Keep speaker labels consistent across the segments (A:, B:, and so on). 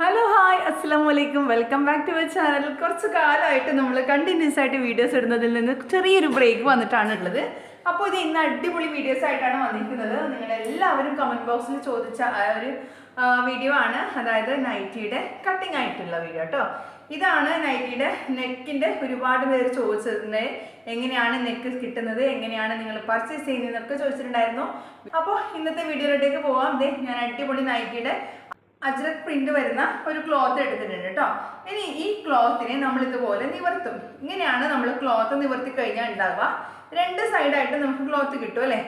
A: Hello hi അസ്സാം വലൈക്കും welcome back to my channel കുറച്ച് കാലമായിട്ട് നമ്മൾ കണ്ടിന്യൂസ് ആയിട്ട് വീഡിയോസ് ഇടുന്നതിൽ നിന്ന് ചെറിയൊരു ബ്രേക്ക് വന്നിട്ടാണ് ഉള്ളത്. അപ്പോൾ ഇത് ഇന്ന് അടിപൊളി വീഡിയോസ് ആയിട്ടാണ് വന്നിരിക്കുന്നത്. നിങ്ങൾ എല്ലാവരും കമന്റ് ബോക്സിൽ ചോദിച്ച ആ ഒരു വീഡിയോ ആണ്. അതായത് നൈറ്റിയുടെ കട്ടിംഗ് ആയിട്ടുള്ള വീഡിയോ കേട്ടോ ഇതാണ് നൈറ്റിയുടെ നെക്കിന്റെ ഒരുപാട് പേര് ചോദിച്ചിരുന്നത് എങ്ങനെയാണ് നെക്ക് കിട്ടുന്നത് എങ്ങനെയാണ് നിങ്ങൾ പർച്ചേസ് ചെയ്യുന്നതെന്നൊക്കെ ചോദിച്ചിട്ടുണ്ടായിരുന്നു. അപ്പോൾ ഇന്നത്തെ വീഡിയോയിലോട്ടേക്ക് പോകാം ദേ ഞാൻ അടിപൊളി നൈറ്റിയുടെ അജ്രക് പ്രിന്റ് വരുന്ന ഒരു ക്ലോത്ത് എടുത്തിട്ടുണ്ട് കേട്ടോ ഇനി ഈ ക്ലോത്തിനെ നമ്മൾ ഇതുപോലെ നിവർത്തും. ഇങ്ങനെയാണ് നമ്മൾ ക്ലോത്ത് നിവർത്തി കഴിഞ്ഞാൽ ഉണ്ടാവുക. രണ്ട് സൈഡായിട്ട് നമുക്ക് ക്ലോത്ത് കിട്ടും അല്ലേ?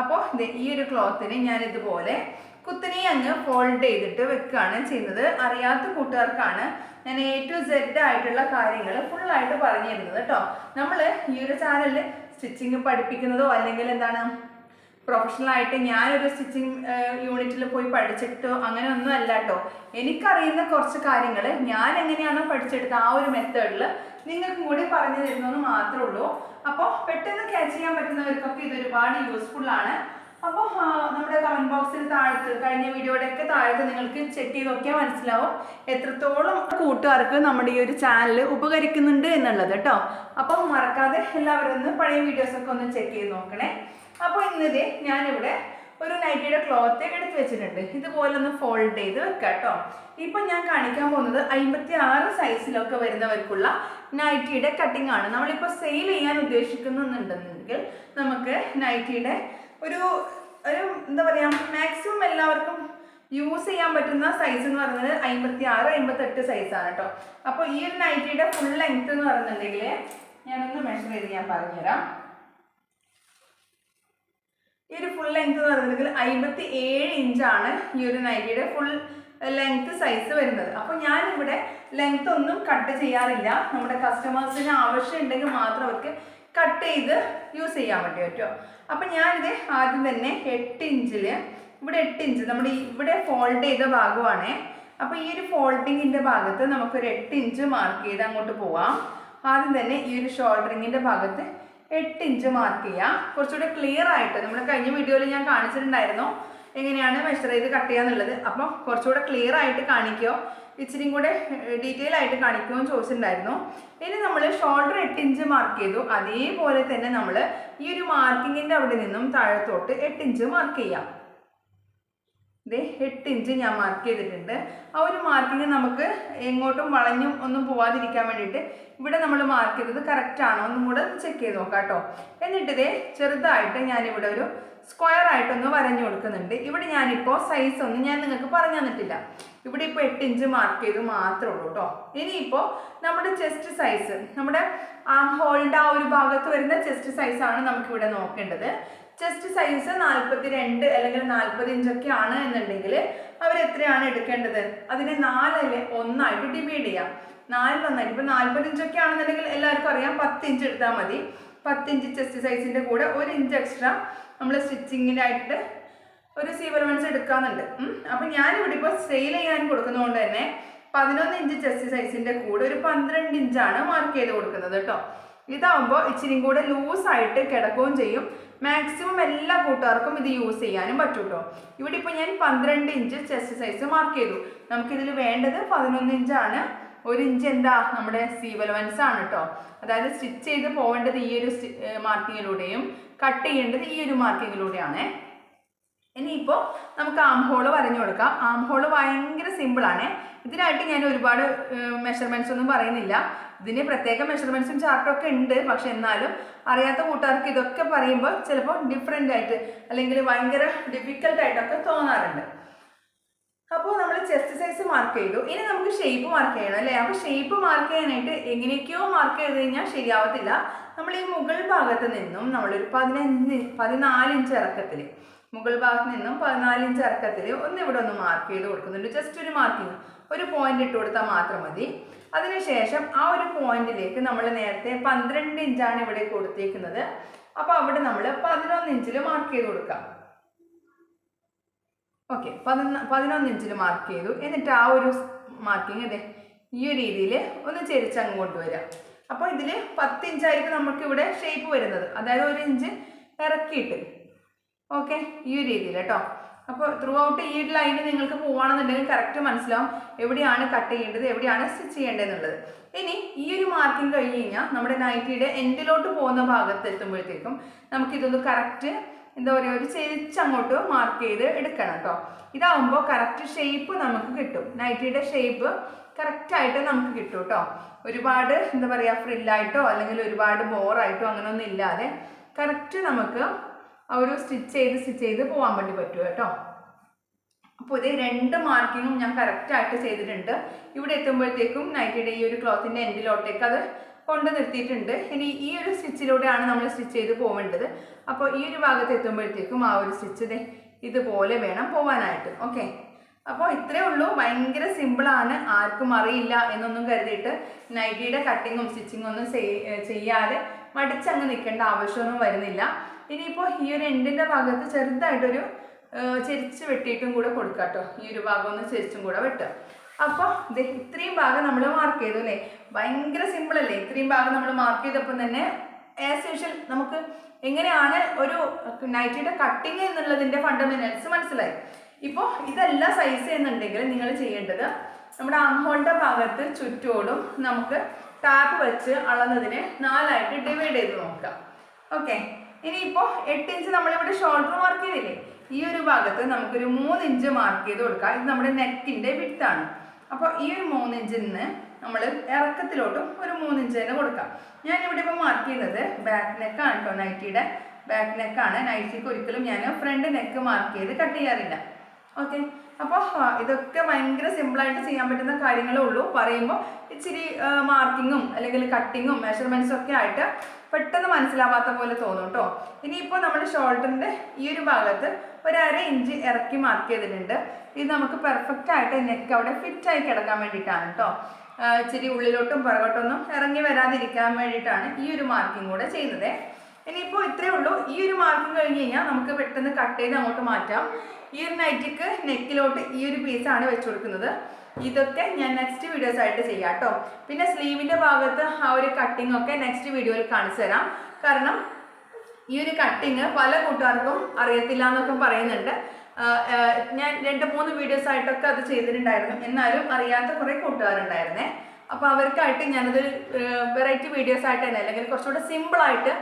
A: അപ്പോൾ ഈ ഒരു ക്ലോത്തിനെ ഞാൻ ഇതുപോലെ കുത്തിനെ അങ്ങ് ഫോൾഡ് ചെയ്തിട്ട് വെക്കുകയാണ് ചെയ്യുന്നത്. അറിയാത്ത കൂട്ടുകാർക്കാണ് ഞാൻ എ ടു സെഡ് ആയിട്ടുള്ള കാര്യങ്ങൾ ഫുള്ളായിട്ട് പറഞ്ഞു തരുന്നത് കേട്ടോ നമ്മൾ ഈ ഒരു ചാനലിൽ സ്റ്റിച്ചിങ് പഠിപ്പിക്കുന്നതോ അല്ലെങ്കിൽ എന്താണ് പ്രൊഫഷണൽ ആയിട്ട് ഞാനൊരു സ്റ്റിച്ചിങ് യൂണിറ്റിൽ പോയി പഠിച്ചിട്ടോ അങ്ങനെ ഒന്നും അല്ല കേട്ടോ എനിക്കറിയുന്ന കുറച്ച് കാര്യങ്ങൾ ഞാൻ എങ്ങനെയാണോ പഠിച്ചെടുത്ത ആ ഒരു മെത്തേഡിൽ നിങ്ങൾക്കും കൂടി പറഞ്ഞു തരുന്നെന്ന് മാത്രമേ ഉള്ളൂ. അപ്പോൾ പെട്ടെന്ന് ക്യാച്ച് ചെയ്യാൻ പറ്റുന്നവർക്കൊക്കെ ഇത് ഒരുപാട് യൂസ്ഫുൾ ആണ്. അപ്പോൾ നമ്മുടെ കമന്റ് ബോക്സിൽ താഴത്ത് കഴിഞ്ഞ വീഡിയോയുടെ ഒക്കെ താഴത്ത് നിങ്ങൾക്ക് ചെക്ക് ചെയ്ത് നോക്കിയാൽ മനസ്സിലാവും എത്രത്തോളം കൂട്ടുകാർക്ക് നമ്മുടെ ഈ ഒരു ചാനൽ ഉപകരിക്കുന്നുണ്ട് എന്നുള്ളത് കേട്ടോ അപ്പം മറക്കാതെ എല്ലാവരും ഒന്ന് പഴയ വീഡിയോസൊക്കെ ഒന്ന് ചെക്ക് ചെയ്ത് നോക്കണേ. അപ്പോൾ ഇന്നത് ഞാനിവിടെ ഒരു നൈറ്റിയുടെ ക്ലോത്ത് എടുത്ത് വെച്ചിട്ടുണ്ട്. ഇതുപോലെ ഒന്ന് ഫോൾഡ് ചെയ്ത് വെക്കാം കേട്ടോ ഇപ്പം ഞാൻ കാണിക്കാൻ പോകുന്നത് അമ്പത്തി ആറ് സൈസിലൊക്കെ വരുന്നവർക്കുള്ള നൈറ്റിയുടെ കട്ടിംഗ് ആണ്. നമ്മളിപ്പോൾ സെയിൽ ചെയ്യാൻ ഉദ്ദേശിക്കുന്നുണ്ടെന്നുണ്ടെങ്കിൽ നമുക്ക് നൈറ്റിയുടെ ഒരു ഒരു എന്താ പറയുക മാക്സിമം എല്ലാവർക്കും യൂസ് ചെയ്യാൻ പറ്റുന്ന സൈസ് എന്ന് പറയുന്നത് അമ്പത്തി ആറ് അമ്പത്തെട്ട് സൈസാണ് കേട്ടോ അപ്പോൾ ഈ ഒരു നൈറ്റിയുടെ ഫുൾ ലെങ്ത് എന്ന് പറയുന്നുണ്ടെങ്കിൽ ഞാനൊന്ന് മെഷർ ചെയ്ത് ഞാൻ പറഞ്ഞുതരാം. ഫുൾ ലെങ്ത് എന്ന് പറയുന്നത് അമ്പത്തി ഏഴ് ഇഞ്ചാണ് ഈ ഒരു നൈറ്റിയുടെ ഫുൾ ലെങ്ത് സൈസ് വരുന്നത്. അപ്പോൾ ഞാനിവിടെ ലെങ്ത് ഒന്നും കട്ട് ചെയ്യാറില്ല. നമ്മുടെ കസ്റ്റമേഴ്സിന് ആവശ്യം ഉണ്ടെങ്കിൽ മാത്രം അവർക്ക് കട്ട് ചെയ്ത് യൂസ് ചെയ്യാൻ പറ്റും. കേട്ടോ അപ്പം ഞാനിത് ആദ്യം തന്നെ എട്ട് ഇഞ്ചിൽ ഇവിടെ എട്ട് ഇഞ്ച് നമ്മുടെ ഇവിടെ ഫോൾഡ് ചെയ്ത ഭാഗമാണേ. അപ്പോൾ ഈ ഒരു ഫോൾഡിങ്ങിന്റെ ഭാഗത്ത് നമുക്കൊരു എട്ട് ഇഞ്ച് മാർക്ക് ചെയ്ത് അങ്ങോട്ട് പോവാം. ആദ്യം തന്നെ ഈ ഒരു ഷോൾഡറിങ്ങിന്റെ ഭാഗത്ത് എട്ട് ഇഞ്ച് മാർക്ക് ചെയ്യാം. കുറച്ചുകൂടെ ക്ലിയർ ആയിട്ട് നമ്മൾ കഴിഞ്ഞ വീഡിയോയിൽ ഞാൻ കാണിച്ചിട്ടുണ്ടായിരുന്നു എങ്ങനെയാണ് മെഷർ ചെയ്ത് കട്ട് ചെയ്യാന്നുള്ളത് അപ്പം കുറച്ചുകൂടെ ക്ലിയർ ആയിട്ട് കാണിക്കോ? ഇച്ചിരിയും കൂടെ ഡീറ്റെയിൽ ആയിട്ട് കാണിക്കുമോ എന്ന് ചോദിച്ചിട്ടുണ്ടായിരുന്നു. ഇനി നമ്മൾ ഷോൾഡർ എട്ട് ഇഞ്ച് മാർക്ക് ചെയ്തു. അതേപോലെ തന്നെ നമ്മൾ ഈ ഒരു മാർക്കിങ്ങിന്റെ അവിടെ നിന്നും താഴത്തോട്ട് എട്ട് ഇഞ്ച് മാർക്ക് ചെയ്യാം. ഇതേ എട്ട് ഇഞ്ച് ഞാൻ മാർക്ക് ചെയ്തിട്ടുണ്ട്. ആ ഒരു മാർക്കിങ് നമുക്ക് എങ്ങോട്ടും വളഞ്ഞും ഒന്നും പോവാതിരിക്കാൻ വേണ്ടിയിട്ട് ഇവിടെ നമ്മൾ മാർക്ക് ചെയ്തത് കറക്റ്റ് ആണോ ഒന്നും കൂടെ ചെക്ക് ചെയ്ത് നോക്കാം കേട്ടോ. എന്നിട്ട് ഇതേ ചെറുതായിട്ട് ഞാനിവിടെ ഒരു സ്ക്വയർ ആയിട്ടൊന്ന് വരഞ്ഞു കൊടുക്കുന്നുണ്ട്. ഇവിടെ ഞാനിപ്പോൾ സൈസ് ഒന്നും ഞാൻ നിങ്ങൾക്ക് പറഞ്ഞു തന്നിട്ടില്ല. ഇവിടെ ഇപ്പോൾ എട്ട് ഇഞ്ച് മാർക്ക് ചെയ്ത് മാത്രമേ ഉള്ളൂ കേട്ടോ. ഇനിയിപ്പോൾ നമ്മുടെ ചെസ്റ്റ് സൈസ് നമ്മുടെ ആം ഹോളിന്റെ ആ ഒരു ഭാഗത്ത് വരുന്ന ചെസ്റ്റ് സൈസാണ് നമുക്കിവിടെ നോക്കേണ്ടത്. ചെസ്റ്റ് സൈസ് നാൽപ്പത്തി രണ്ട് അല്ലെങ്കിൽ നാൽപ്പത് ഇഞ്ചൊക്കെ ആണ് എന്നുണ്ടെങ്കിൽ അവർ എത്രയാണ് എടുക്കേണ്ടത്? അതിനെ നാലല്ലേ ഒന്നായിട്ട് ഡിവൈഡ് ചെയ്യാം. നാലിൽ ഒന്നായിട്ട് ഇപ്പം നാൽപ്പത് ഇഞ്ചൊക്കെ ആണെന്നുണ്ടെങ്കിൽ എല്ലാവർക്കും അറിയാം പത്ത് ഇഞ്ച് എടുത്താൽ മതി. പത്ത് ഇഞ്ച് ചെസ്റ്റ് സൈസിന്റെ കൂടെ ഒരു ഇഞ്ച് എക്സ്ട്രാ നമ്മൾ സ്റ്റിച്ചിങ്ങിനായിട്ട് ഒരു സീവർ വൺസ് എടുക്കാന്നുണ്ട് അപ്പം ഞാനിവിടെ ഇപ്പോൾ സെയിൽ ചെയ്യാൻ കൊടുക്കുന്നതുകൊണ്ട് തന്നെ പതിനൊന്ന് ഇഞ്ച് ചെസ്റ്റ് സൈസിന്റെ കൂടെ ഒരു പന്ത്രണ്ട് ഇഞ്ചാണ് മാർക്ക് ചെയ്ത് കൊടുക്കുന്നത് കേട്ടോ. ഇതാവുമ്പോൾ ഇച്ചിരി കൂടെ ലൂസായിട്ട് കിടക്കുകയും ചെയ്യും. മാക്സിമം എല്ലാ കൂട്ടുകാർക്കും ഇത് യൂസ് ചെയ്യാനും പറ്റും കേട്ടോ ഇവിടെ ഇപ്പോൾ ഞാൻ പന്ത്രണ്ട് ഇഞ്ച് ചെസ്റ്റ് സൈസ് മാർക്ക് ചെയ്തു. നമുക്കിതിൽ വേണ്ടത് പതിനൊന്ന് ഇഞ്ചാണ് ഒരു ഇഞ്ച് എന്താ? നമ്മുടെ സീവലവൻസ് ആണ് കേട്ടോ അതായത് സ്റ്റിച്ച് ചെയ്ത് പോകേണ്ടത് ഈ ഒരു മാർക്കിങ്ങിലൂടെയും കട്ട് ചെയ്യേണ്ടത് ഈ ഒരു മാർക്കിങ്ങിലൂടെയാണ് ഇനിയിപ്പോൾ നമുക്ക് ആം ഹോൾ വരഞ്ഞു കൊടുക്കാം. ആം ഹോൾ ഭയങ്കര സിമ്പിളാണ് ഇതിനായിട്ട് ഞാൻ ഒരുപാട് മെഷർമെന്റ്സ് ഒന്നും പറയുന്നില്ല. ഇതിന് പ്രത്യേക മെഷർമെന്റ്സും ചാർട്ടും ഒക്കെ ഉണ്ട്. പക്ഷെ എന്നാലും അറിയാത്ത കൂട്ടുകാർക്ക് ഇതൊക്കെ പറയുമ്പോൾ ചിലപ്പോൾ ഡിഫറെന്റ് ആയിട്ട് അല്ലെങ്കിൽ ഭയങ്കര ഡിഫിക്കൽട്ട് ആയിട്ടൊക്കെ തോന്നാറുണ്ട്. അപ്പോൾ നമ്മൾ ചെസ്റ്റ് സൈസ് മാർക്ക് ചെയ്തു. ഇനി നമുക്ക് ഷേപ്പ് മാർക്ക് ചെയ്യണം അല്ലേ? അപ്പോൾ ഷേപ്പ് മാർക്ക് ചെയ്യാനായിട്ട് എങ്ങനെയൊക്കെയോ മാർക്ക് ചെയ്ത് കഴിഞ്ഞാൽ ശരിയാവത്തില്ല. നമ്മൾ ഈ മുകൾ ഭാഗത്ത് നിന്നും നമ്മളൊരു പതിനഞ്ച് പതിനാല് ഇഞ്ച് ഇറക്കത്തിൽ മുകൾ ഭാഗത്ത് നിന്നും പതിനാല് ഇഞ്ച് ഇറക്കത്തിൽ ഒന്ന് ഇവിടെ ഒന്ന് മാർക്ക് ചെയ്ത് കൊടുക്കുന്നുണ്ട്. ജസ്റ്റ് ഒരു മാർക്കിങ് ഒരു പോയിന്റ് ഇട്ട് കൊടുത്താൽ മാത്രം മതി. അതിനുശേഷം ആ ഒരു പോയിന്റിലേക്ക് നമ്മൾ നേരത്തെ പന്ത്രണ്ട് ഇഞ്ചാണ് ഇവിടെ കൊടുത്തേക്കുന്നത്. അപ്പോൾ അവിടെ നമ്മൾ പതിനൊന്ന് ഇഞ്ചിൽ മാർക്ക് ചെയ്ത് കൊടുക്കാം. ഓക്കെ പതിനൊന്ന് ഇഞ്ചിൽ മാർക്ക് ചെയ്തു. എന്നിട്ട് ആ ഒരു മാർക്കിങ് അതെ ഈ ഒരു രീതിയിൽ ഒന്ന് ചെരിച്ച് അങ്ങോട്ട് വരാം അപ്പോൾ ഇതിൽ പത്ത് ഇഞ്ചായിരിക്കും നമുക്ക് ഇവിടെ ഷേപ്പ് വരുന്നത്. അതായത് ഒരു ഇഞ്ച് ഇറക്കിയിട്ട്. ഓക്കെ ഈ ഒരു രീതിയിൽ കേട്ടോ അപ്പോൾ ത്രൂ ഔട്ട് ഈ ലൈന് നിങ്ങൾക്ക് പോവുകയാണെന്നുണ്ടെങ്കിൽ കറക്റ്റ് മനസ്സിലാവും എവിടെയാണ് കട്ട് ചെയ്യേണ്ടത് എവിടെയാണ് സ്റ്റിച്ച് ചെയ്യേണ്ടത് എന്നുള്ളത് ഇനി ഈ ഒരു മാർക്കിംഗ് കഴിഞ്ഞ് കഴിഞ്ഞാൽ നമ്മുടെ നൈറ്റിയുടെ എൻഡിലോട്ട് പോകുന്ന ഭാഗത്ത് എത്തുമ്പോഴത്തേക്കും നമുക്കിതൊന്ന് കറക്റ്റ് എന്താ പറയുക ഒരു ചെരിച്ചങ്ങോട്ട് മാർക്ക് ചെയ്ത് എടുക്കണം കേട്ടോ. ഇതാവുമ്പോൾ കറക്റ്റ് ഷേപ്പ് നമുക്ക് കിട്ടും. നൈറ്റിയുടെ ഷേപ്പ് കറക്റ്റായിട്ട് നമുക്ക് കിട്ടും കേട്ടോ. ഒരുപാട് എന്താ പറയുക ഫ്രില്ലായിട്ടോ അല്ലെങ്കിൽ ഒരുപാട് ബോറായിട്ടോ അങ്ങനെയൊന്നും ഇല്ലാതെ കറക്റ്റ് നമുക്ക് ഒരു സ്റ്റിച്ച് ചെയ്ത് സ്റ്റിച്ച് ചെയ്ത് പോകാൻ വേണ്ടി പറ്റും കേട്ടോ. അപ്പോൾ ഇത് രണ്ട് മാർക്കിങ്ങും ഞാൻ കറക്റ്റായിട്ട് ചെയ്തിട്ടുണ്ട്. ഇവിടെ എത്തുമ്പോഴത്തേക്കും നൈറ്റിയുടെ ഈ ഒരു ക്ലോത്തിന്റെ എൻഡിലോട്ടേക്ക് അത് കൊണ്ട് നിർത്തിയിട്ടുണ്ട്. ഇനി ഈ ഒരു സ്റ്റിച്ചിലൂടെയാണ് നമ്മൾ സ്റ്റിച്ച് ചെയ്ത് പോകേണ്ടത് അപ്പോൾ ഈ ഒരു ഭാഗത്ത് എത്തുമ്പോഴത്തേക്കും ആ ഒരു സ്റ്റിച്ച് ഇതുപോലെ വേണം പോകാനായിട്ട് ഓക്കെ? അപ്പോൾ ഇത്രേ ഉള്ളൂ. ഭയങ്കര സിമ്പിളാണ് ആർക്കും അറിയില്ല എന്നൊന്നും കരുതിയിട്ട് നൈറ്റിയുടെ കട്ടിങ്ങും സ്റ്റിച്ചിങ്ങും ഒന്നും ചെയ്യാതെ മടിച്ചങ്ങ് നിൽക്കേണ്ട ആവശ്യമൊന്നും വരുന്നില്ല. ഇനിയിപ്പോൾ ഈ ഒരു എൻഡിന്റെ ഭാഗത്ത് ചെറുതായിട്ടൊരു ചെരിച്ച് വെട്ടിയിട്ടും കൂടെ കൊടുക്കുക കേട്ടോ ഈ ഒരു ഭാഗം ഒന്ന് ചെരിച്ചും കൂടെ വെട്ടുക. അപ്പോൾ ഇത്രയും ഭാഗം നമ്മൾ മാർക്ക് ചെയ്തു അല്ലേ? ഭയങ്കര സിമ്പിൾ അല്ലേ? ഇത്രയും ഭാഗം നമ്മൾ മാർക്ക് ചെയ്തപ്പം തന്നെ ആസ് യൂഷ്വൽ നമുക്ക് എങ്ങനെയാണ് ഒരു നൈറ്റിയുടെ കട്ടിങ് എന്നുള്ളതിന്റെ ഫണ്ടമെന്റൽസ് മനസ്സിലായി. ഇപ്പോൾ ഇതല്ല സൈസ് എന്നുണ്ടെങ്കിൽ നിങ്ങൾ ചെയ്യേണ്ടത് നമ്മുടെ ആംഹോളിന്റെ ഭാഗത്ത് ചുറ്റോടും നമുക്ക് ടാപ്പ് വെച്ച് അളന്നതിനെ നാലായിട്ട് ഡിവൈഡ് ചെയ്ത് നോക്കാം ഓക്കെ ഇനിയിപ്പോൾ എട്ട് ഇഞ്ച് നമ്മളിവിടെ ഷോൾഡർ മാർക്ക് ചെയ്തില്ലേ? ഈ ഒരു ഭാഗത്ത് നമുക്കൊരു മൂന്ന് ഇഞ്ച് മാർക്ക് ചെയ്ത് കൊടുക്കാം. ഇത് നമ്മുടെ നെക്കിന്റെ വിട്ടാണ് അപ്പോൾ ഈ ഒരു മൂന്ന് ഇഞ്ചിൽ നിന്ന് നമ്മൾ ഇറക്കത്തിലോട്ടും ഒരു മൂന്ന് ഇഞ്ച് തന്നെ കൊടുക്കാം. ഞാൻ ഇവിടെ ഇപ്പോൾ മാർക്ക് ചെയ്യുന്നത് ബാക്ക് നെക്കാണ് കേട്ടോ നൈറ്റിയുടെ ബാക്ക് നെക്കാണ് നൈറ്റിക്ക് ഒരിക്കലും ഞാൻ ഫ്രണ്ട് നെക്ക് മാർക്ക് ചെയ്ത് കട്ട് ചെയ്യാറില്ല. ഓക്കെ അപ്പോൾ ഇതൊക്കെ ഭയങ്കര സിമ്പിളായിട്ട് ചെയ്യാൻ പറ്റുന്ന കാര്യങ്ങളേ ഉള്ളൂ. പറയുമ്പോൾ ഇച്ചിരി മാർക്കിങ്ങും അല്ലെങ്കിൽ കട്ടിങ്ങും മെഷർമെന്റ്സും ഒക്കെ ആയിട്ട് പെട്ടെന്ന് മനസ്സിലാവാത്ത പോലെ തോന്നും കേട്ടോ ഇനിയിപ്പോൾ നമ്മുടെ ഷോൾഡറിന്റെ ഈ ഒരു ഭാഗത്ത് ഒരു അര ഇഞ്ച് ഇറക്കി മാർക്ക് ചെയ്തിട്ടുണ്ട്. ഇത് നമുക്ക് പെർഫെക്റ്റ് ആയിട്ട് നെക്ക് അവിടെ ഫിറ്റ് ആയി കിടക്കാൻ വേണ്ടിയിട്ടാണ് കേട്ടോ ഇച്ചിരി ഉള്ളിലോട്ടും പുറകോട്ടൊന്നും ഇറങ്ങി വരാതിരിക്കാൻ വേണ്ടിയിട്ടാണ് ഈ ഒരു മാർക്കിംഗ് കൂടെ ചെയ്യുന്നത് ഇനിയിപ്പോൾ ഇത്രയേ ഉള്ളൂ. ഈ ഒരു മാർക്കിംഗ് കഴിഞ്ഞ് കഴിഞ്ഞാൽ നമുക്ക് പെട്ടെന്ന് കട്ട് ചെയ്ത് അങ്ങോട്ട് മാറ്റാം. ഈ ഒരു നൈറ്റിക്ക് നെക്കിലോട്ട് ഈ ഒരു പീസാണ് വെച്ച് കൊടുക്കുന്നത്. ഇതൊക്കെ ഞാൻ നെക്സ്റ്റ് വീഡിയോസ് ആയിട്ട് ചെയ്യാം കേട്ടോ പിന്നെ സ്ലീവിന്റെ ഭാഗത്ത് ആ ഒരു കട്ടിംഗ് ഒക്കെ നെക്സ്റ്റ് വീഡിയോയിൽ കാണിച്ചു തരാം. കാരണം ഈ ഒരു കട്ടിങ് പല കൂട്ടുകാർക്കും അറിയത്തില്ല എന്നൊക്കെ പറയുന്നുണ്ട്. ഞാൻ രണ്ട് മൂന്ന് വീഡിയോസ് ആയിട്ടൊക്കെ അത് ചെയ്തിട്ടുണ്ടായിരുന്നു. എന്നാലും അറിയാത്ത കുറേ കൂട്ടുകാരുണ്ടായിരുന്നേ. അപ്പോൾ അവർക്കായിട്ട് ഞാനത് വെറൈറ്റി വീഡിയോസ് ആയിട്ട് തന്നെ അല്ലെങ്കിൽ കുറച്ചുകൂടെ സിമ്പിളായിട്ട്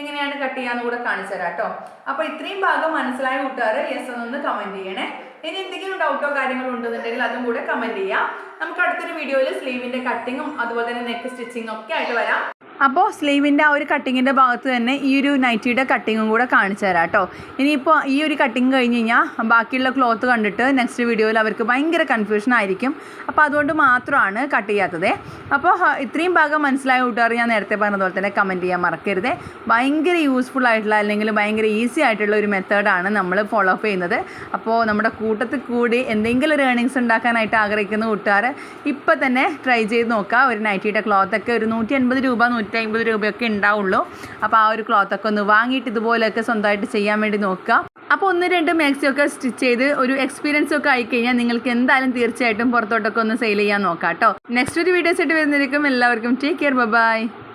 A: എങ്ങനെയാണ് കട്ട് ചെയ്യാന്ന് കൂടെ കാണിച്ചു തരാം കേട്ടോ അപ്പോൾ ഇത്രയും ഭാഗം മനസ്സിലായ കൂട്ടുകാർ യെസ് എന്നൊന്ന് കമന്റ് ചെയ്യണേ. ഇനി എന്തെങ്കിലും ഡൗട്ടോ കാര്യങ്ങളോ ഉണ്ടെന്നുണ്ടെങ്കിൽ അതും കൂടെ കമന്റ് ചെയ്യാം. നമുക്ക് അടുത്തൊരു വീഡിയോയിൽ സ്ലീവിന്റെ കട്ടിങ്ങും അതുപോലെ തന്നെ നെക്ക് സ്റ്റിച്ചിങ്ങും ഒക്കെ ആയിട്ട് വരാം. അപ്പോൾ സ്ലീവിന്റെ ആ ഒരു കട്ടിങ്ങിന്റെ ഭാഗത്ത് തന്നെ ഈ ഒരു നൈറ്റിയുടെ കട്ടിങ്ങും കൂടെ കാണിച്ചു തരാം കേട്ടോ. ഇനിയിപ്പോൾ ഈ ഒരു കട്ടിങ് കഴിഞ്ഞ് കഴിഞ്ഞാൽ ബാക്കിയുള്ള ക്ലോത്ത് കണ്ടിട്ട് നെക്സ്റ്റ് വീഡിയോയിൽ അവർക്ക് ഭയങ്കര കൺഫ്യൂഷൻ ആയിരിക്കും. അപ്പോൾ അതുകൊണ്ട് മാത്രമാണ് കട്ട് ചെയ്യാത്തത്. അപ്പോൾ ഇത്രയും ഭാഗം മനസ്സിലായ കൂട്ടുകാർ? ഞാൻ നേരത്തെ പറഞ്ഞതുപോലെ തന്നെ കമന്റ് ചെയ്യാൻ മറക്കരുത്. ഭയങ്കര യൂസ്ഫുൾ ആയിട്ടുള്ള അല്ലെങ്കിൽ ഭയങ്കര ഈസി ആയിട്ടുള്ള ഒരു മെത്തേഡാണ് നമ്മൾ ഫോളോ അപ്പ് ചെയ്യുന്നത്. അപ്പോൾ നമ്മുടെ കൂട്ടത്തിൽ കൂടി എന്തെങ്കിലും ഒരു ഏണിങ്സ് ഉണ്ടാക്കാനായിട്ട് ആഗ്രഹിക്കുന്ന കൂട്ടുകാർ ഇപ്പം തന്നെ ട്രൈ ചെയ്ത് നോക്കുക ഒരു നൈറ്റിയുടെ ക്ലോത്തൊക്കെ ഒരു നൂറ്റി അൻപത് രൂപ നൂറ്റി അമ്പത് രൂപയൊക്കെ ഉണ്ടാവുള്ളൂ. അപ്പോൾ ആ ഒരു ക്ലോത്തൊക്കെ ഒന്ന് വാങ്ങിയിട്ട് ഇതുപോലെയൊക്കെ സ്വന്തമായിട്ട് ചെയ്യാൻ വേണ്ടി നോക്കുക. അപ്പോൾ ഒന്ന് രണ്ട് മാക്സിയൊക്കെ സ്റ്റിച്ച് ചെയ്ത് ഒരു എക്സ്പീരിയൻസ് ഒക്കെ ആയിക്കഴിഞ്ഞാൽ നിങ്ങൾക്ക് എന്തായാലും തീർച്ചയായിട്ടും പുറത്തോട്ടൊക്കെ ഒന്ന് സെയിൽ ചെയ്യാൻ നോക്കാം കേട്ടോ. നെക്സ്റ്റ് ഒരു വീഡിയോസ് ആയിട്ട് വരുന്നതായിരിക്കും. എല്ലാവർക്കും ടേക്ക് കെയർ ബൈ